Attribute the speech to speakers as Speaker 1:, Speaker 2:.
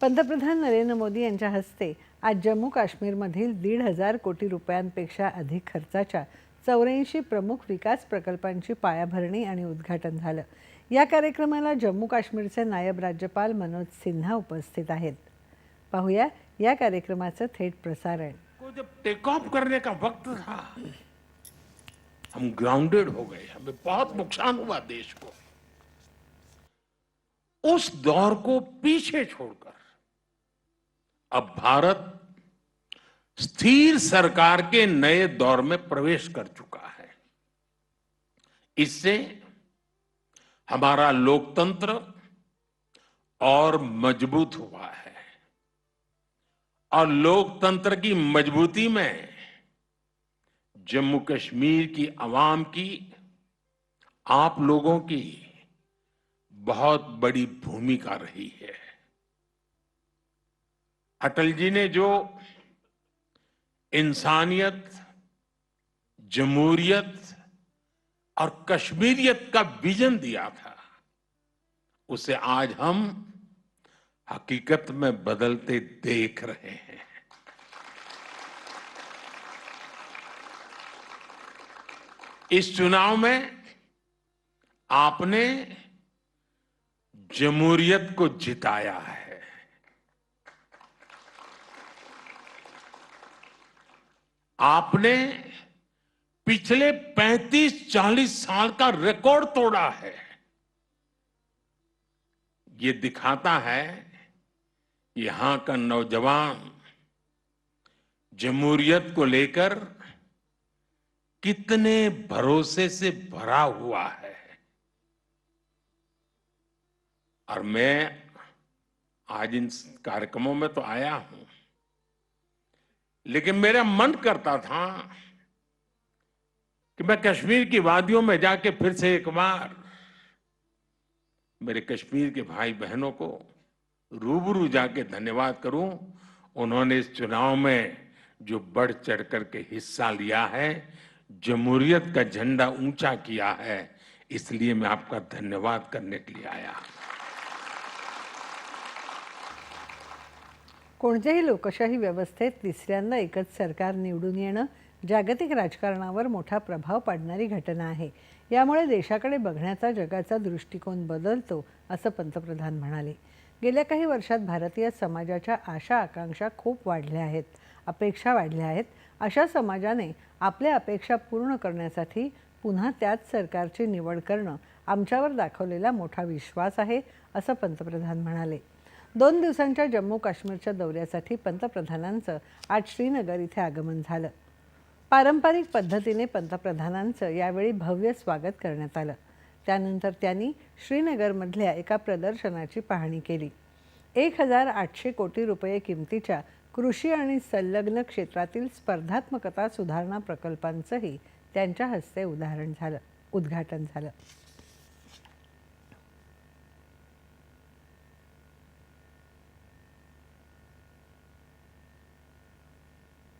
Speaker 1: पंतप्रधान नरेंद्र मोदी यांच्या हस्ते आज जम्मू काश्मीरमधील दीड हजार कोटी रुपयांपेक्षा अधिक खर्चाच्या चौऱ्याऐंशी प्रमुख विकास प्रकल्पांची पायाभरणी आणि उद्घाटन झालं. या कार्यक्रमाला जम्मू काश्मीरचे नायब राज्यपाल मनोज सिन्हा उपस्थित आहेत. पाहूया या कार्यक्रमाचं थेट प्रसारण.
Speaker 2: जब टेक ऑफ करने का वक्त था हम ग्राउंडेड हो गए. हमें बहुत नुकसान हुआ देश को. उस दौर को पीछे छोड़कर अब भारत स्थिर सरकार के नए दौर में प्रवेश कर चुका है। इससे हमारा लोकतंत्र और मज़बूत हुआ है। और लोकतंत्र की मजबूती में जम्मू कश्मीर की आवाम की, आप लोगों की बहुत बड़ी भूमिका रही है। अटल जी ने जो इंसानियत, जमहूरियत और कश्मीरियत का विजन दिया था, उसे आज हम हकीकत में बदलते देख रहे हैं। इस चुनाव में आपने जमहूरियत को जिताया है। आपने पिछले 35-40 साल का रिकॉर्ड तोड़ा है। ये दिखाता है यहाँ का नौजवान जमहूरियत को लेकर कितने भरोसे से भरा हुआ है। और मैं आज इन कार्यक्रमों में तो आया हूँ। लेकिन मेरा मन करता था कि मैं कश्मीर की वादियों में जाके फिर से एक बार मेरे कश्मीर के भाई बहनों को रूबरू जाके धन्यवाद करूँ। उन्होंने इस चुनाव में जो बढ़ चढ़ करके हिस्सा लिया है, जमहूरियत का झंडा ऊँचा किया है, इसलिए मैं आपका धन्यवाद करने के लिए आया।
Speaker 1: कोणत्याही लोकशाही व्यवस्थेत तिसऱ्यांदा एकच सरकार निवडून येणं जागतिक राजकारणावर मोठा प्रभाव पाडणारी घटना आहे. यामुळे देशाकडे बघण्याचा जगाचा दृष्टिकोन बदलतो असं पंतप्रधान म्हणाले. गेल्या काही वर्षात भारतीय समाजाच्या आशा आकांक्षा खूप वाढल्या आहेत अपेक्षा वाढल्या आहेत. अशा समाजाने आपल्या अपेक्षा पूर्ण करण्यासाठी पुन्हा त्याच सरकारची निवड करणं आमच्यावर दाखवलेला मोठा विश्वास आहे असं पंतप्रधान म्हणाले. दोन दिवसांच्या जम्मू काश्मीरच्या दौऱ्यासाठी पंतप्रधानांचं आज श्रीनगर इथे आगमन झालं. पारंपरिक पद्धतीने पंतप्रधानांचं यावेळी भव्य स्वागत करण्यात आलं. त्यानंतर त्यांनी श्रीनगरमधल्या एका प्रदर्शनाची पाहणी केली. एक हजार आठशे कोटी रुपये किमतीच्या कृषी आणि संलग्न क्षेत्रातील स्पर्धात्मकता सुधारणा प्रकल्पांचंही त्यांच्या हस्ते उदाहरण झालं उद्घाटन झालं.